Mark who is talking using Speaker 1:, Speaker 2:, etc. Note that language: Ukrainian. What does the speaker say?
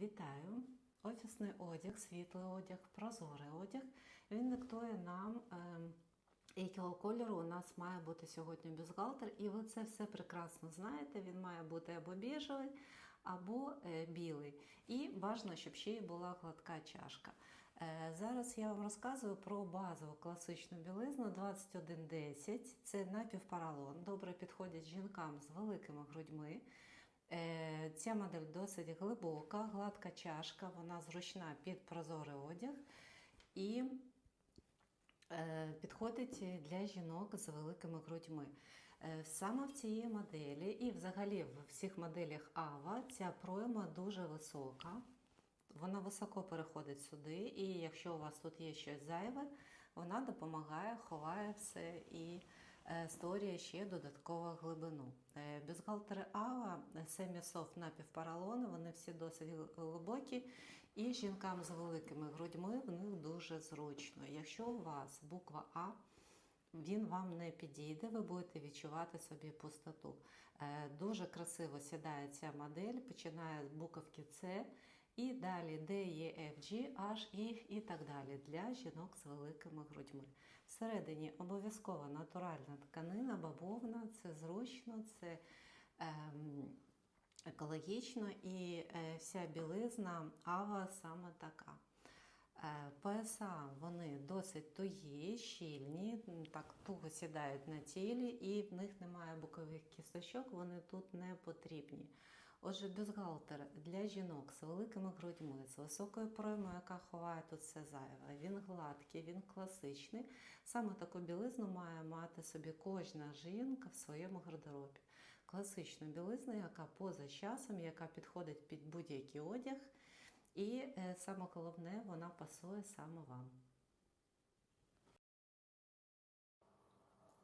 Speaker 1: Вітаю! Офісний одяг, світлий одяг, прозорий одяг. Він диктує нам, ем, якого кольору у нас має бути сьогодні бюстгальтер. І ви це все прекрасно знаєте. Він має бути або біжевий, або е, білий. І бажано, щоб ще й була гладка чашка. Е, Зараз я вам розказую про базову класичну білизну 2110. Це напівпаралон. Добре підходить жінкам з великими грудьми. Е, Ця модель досить глибока, гладка чашка, вона зручна під прозорий одяг і е, підходить для жінок з великими грудьми. Е, Саме в цій моделі і взагалі в всіх моделях Ава ця пройма дуже висока. Вона високо переходить сюди, і якщо у вас тут є щось зайве, вона допомагає, ховає все і створює ще додаткову глибину. Е, Бюстгальтери Ава, семісофт напівпаралони, вони всі досить глибокі, і жінкам з великими грудьми в них дуже зручно. Якщо у вас буква А, він вам не підійде, ви будете відчувати собі пустоту. Е, Дуже красиво сідає ця модель, починає з буковки С і далі D, E, F, G, H, I і так далі для жінок з великими грудьми. Всередині обов'язково натуральна тканина, бавовна, це зручно, це ем, екологічно і е, вся білизна ава саме така. Е, вони досить тугі, щільні, так туго сідають на тілі, і в них немає бокових кісточок, вони тут не потрібні. Отже, бюстгальтер для жінок з великими грудьми, з високою проймою, яка ховає тут все зайве. Він гладкий, він класичний. Саме таку білизну має мати собі кожна жінка в своєму гардеробі. Класичну білизну, яка поза часом, яка підходить під будь-який одяг. І е, саме головне, вона пасує саме вам.